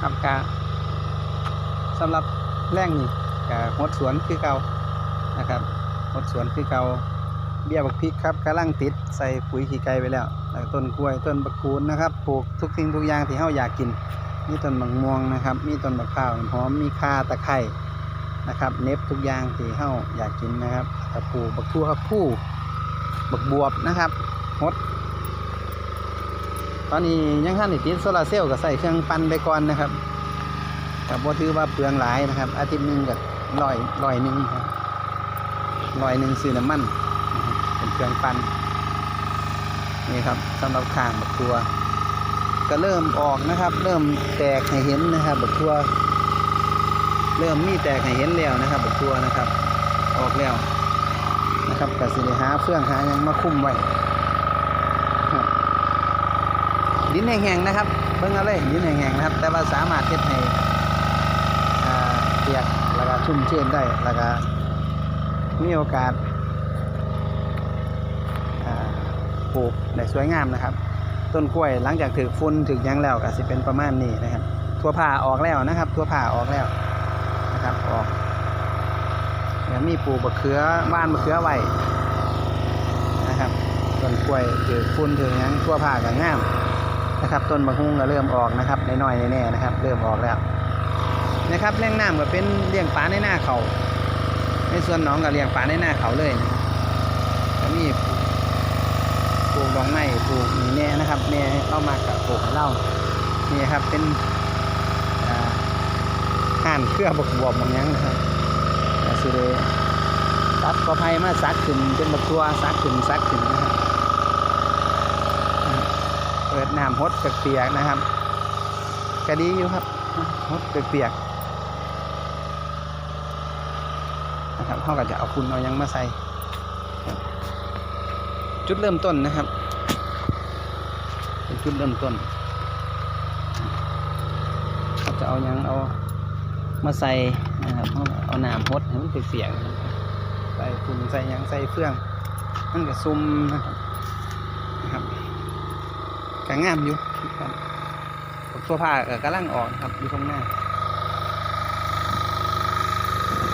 ครับกะสำหรับแรงนี่กะหดสวนคือเก่านะครับหดสวนคือเก่าเบี้ยบักพริกครับกำลังติดใส่ปุ๋ยขี้ไก่ไปแล้วต้นกล้วยต้นบักคูนนะครับปลูกทุกสิ่งทุกอย่างที่เฮาอยากกินมีต้นมะม่วงนะครับ มีต้นมะพร้าวหอมมีข่าตะไคร้นะครับ เน็บทุกอย่างที่เฮาอยากกินนะครับกระปูบักทั่วผู้บักบวบนะครับหด ตอนนี้ยังท่านติดโซลาเซลล์ก็ใส่เครื่องปั่นไปก่อนนะครับกับว่าถือว่าเปลืองหลายนะครับ อาทิตย์หนึ่งกับร้อยร้อยหนึ่งครับร้อยหนึ่งซื้อน้ำมันเป็นเครื่องปั่นนี่ครับสำหรับข้างบักตัว ก็เริ่มออกนะครับ เริ่มแตกให้เห็นนะครับบักตัว เริ่มมีแตกให้เห็นแล้วนะครับบักตัวนะครับ ออกแล้วนะครับกับสิได้หาเฟื่องหายังมาคุ้มไว้ครับ ดินแห้งๆนะครับเบิ่งเอาเลยดินแห้งๆนะครับ แต่ว่าสามารถเฮ็ดให้เปียกแล้วก็ชุ่มชื้นได้แล้วก็มีโอกาสปลูกได้สวยงามนะครับ ต้นกล้วยหลังจากถือฝุ่นถือยังแล้วก็สิเป็นประมาณนี้นะครับทั่วผ่าออกแล้วนะครับ ทั่วผ่าออกแล้วนะครับออกแล้วมีปลูกมะเขือว่านมะเขือไว้นะครับต้นกล้วยถือฝุ่นถือยังทั่วผ่าก็งาม นะครับ ต้นบะฮุงก็เริ่มออกนะครับน้อยๆแน่ๆนะครับ เริ่มออกแล้วนะครับแหล่งน้ำก็เป็นเลี้ยงปลาในหน้าเขาในส่วนหนองก็เลี้ยงปลาในหน้าเขาเลยนะครับก็มีปลูกดอกไม้ปลูกนี่แน่นะครับแน่เข้ามากับปลูกเล่านี่ครับเป็นอ่าห่านเครือบกบวบบางยังนะครับก็สิเดตัดกอไผ่มาซักขึ้นเป็นบักตัวซักขึ้นซักขึ้นนะครับ เปิดน้ำฮดเปียกๆนะครับก็ดีอยู่ครับฮดเปียกๆนะครับเขาก็จะเอาคุณเอายังมาใส่ จุดเริ่มต้นนะครับเป็นจุดเริ่มต้นเขาจะเอายังเอามาใส่นะครับเขาเอาน้ำฮดให้มันเปียกๆใส่คุณใส่ยังใส่เฟื่องมันก็ซุ่มนะครับนะครับ ก็งามอยู่ครับเสื้อผ้าก็กำลังออกครับอยู่ตรงหน้า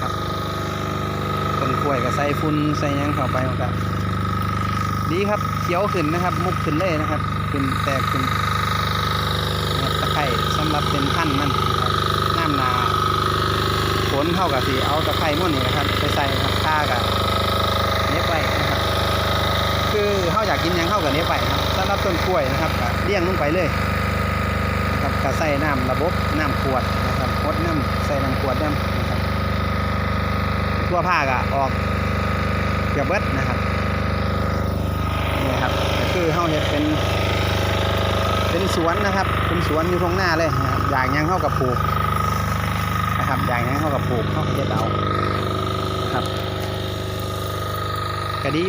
ครับต้นกล้วยก็ใส่ฝุ่นใส่ยังเข้าไปมันก็ดีครับเขียวขึ้นนะครับ มุกขึ้นเลยนะครับ ขึ้นแตกขึ้นนะครับตะไคร่สำหรับเป็นพันมันนะครับน้ำนาฝนเท่ากับสีเอาตะไคร่ม้วนนี่นะครับ ไปใส่ครับผ้ากับเน็บไว้นะครับ คือ เข้าอยากกินยังเข้ากับนี้ไปครับสำหรับต้นกล้วยนะครับเลี้ยงลงไปเลยนะครับก็ใส่น้ำระบบน้ำขวดนะครับพดน้ำใส่น้ำขวดน้ำนะครับทั่วผ้าก็ออกเกือบเบิดนะครับนี่ครับก็คือเขาเห็ดเป็น เป็นสวนนะครับ เป็นสวนอยู่ตรงหน้าเลยนะครับอยากยังเข้ากับปลูกนะครับอยากยังเข้ากับปลูกเข้าก็จะเอาครับก็ดี